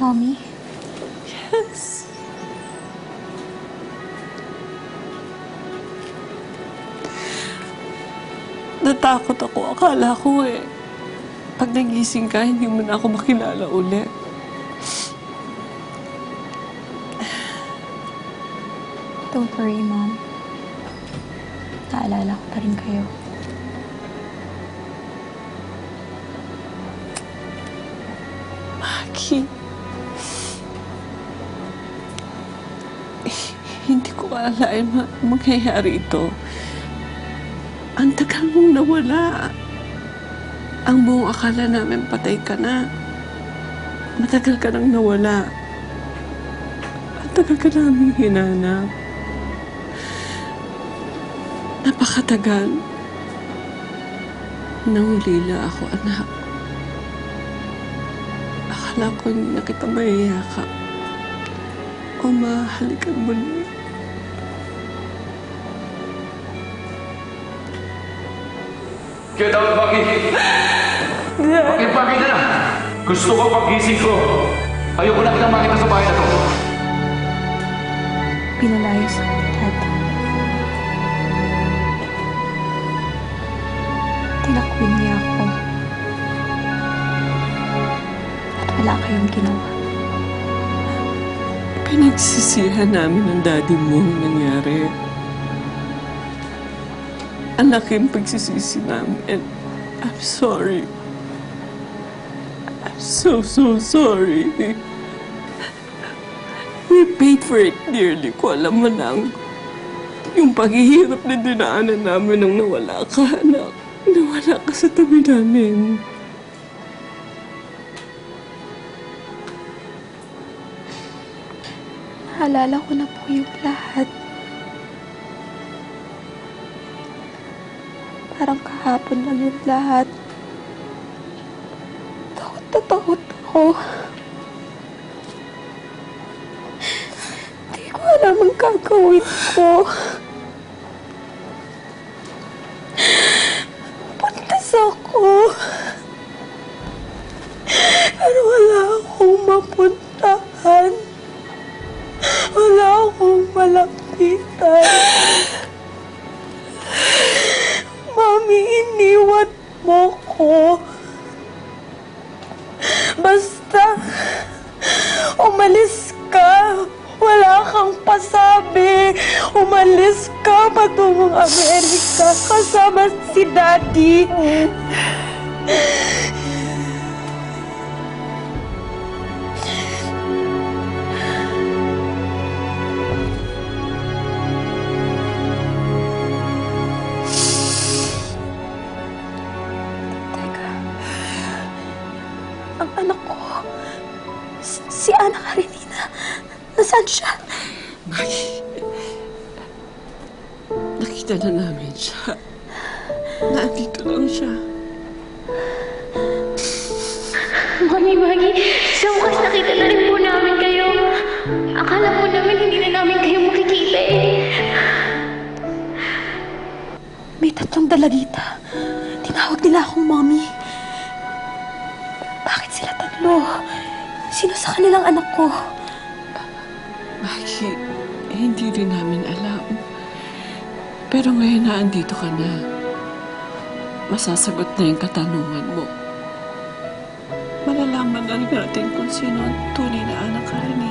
Mommy? Yes. Natakot ako. Akala ko eh. Pag nagising ka, hindi mo na ako makilala uli. Don't worry, Mom. Naalala ko pa rin kayo. Maki. Ko alain ma mangyayari ito. Ang tagal mong nawala. Ang buong akala namin patay ka na. Matagal ka nang nawala. Ang tagal ka namin hinanap. Napakatagal. Nangulila ako, anak. Akala ko hindi na kita mayayakap. O mahalikan muli. Kaya dapat? Bakit bakit na? Gusto ko pagising ko. Ayoko na kitang makita sa bahay na to. Pinalayas ako, Dad. Tinakwin niya ako. At wala kayong ginawa. Pinagsisihan namin ng daddy mo ang nangyari. Ang laking pagsisisi namin. I'm sorry. I'm so, so sorry. We paid for it dearly. Kung alam mo lang, yung paghihirap na dinaanan namin nang nawala ka, anak. Nawala ka sa tabi namin. Naalala ko na po yung lahat. Parang kahapon lang yung lahat. Takot na takot ako. Hindi ko alam ang gagawin ko. Puntas ako. Pero wala akong mapuntahan. Wala akong malapitan. Iniwan mo ko. Basta, umalis ka. Wala kang pasabi. Umalis ka patungong Amerika kasama si Daddy. Ang anak ko. Si, si Ana Karenina. Nasaan siya? Maki, nakita na namin siya. Nandito lang siya. Mami, Mami, sa wakas nakita na rin po namin kayo. Akala po namin hindi na namin kayo makikita eh. May tatlong dalagita. Tinawag nila akong mommy. Sino sa kanilang anak ko? Maki, eh, hindi rin namin alam. Pero ngayon na andito ka na, masasagot na yung katanungan mo. Malalaman na natin kung sino ang tunay na anak ka rin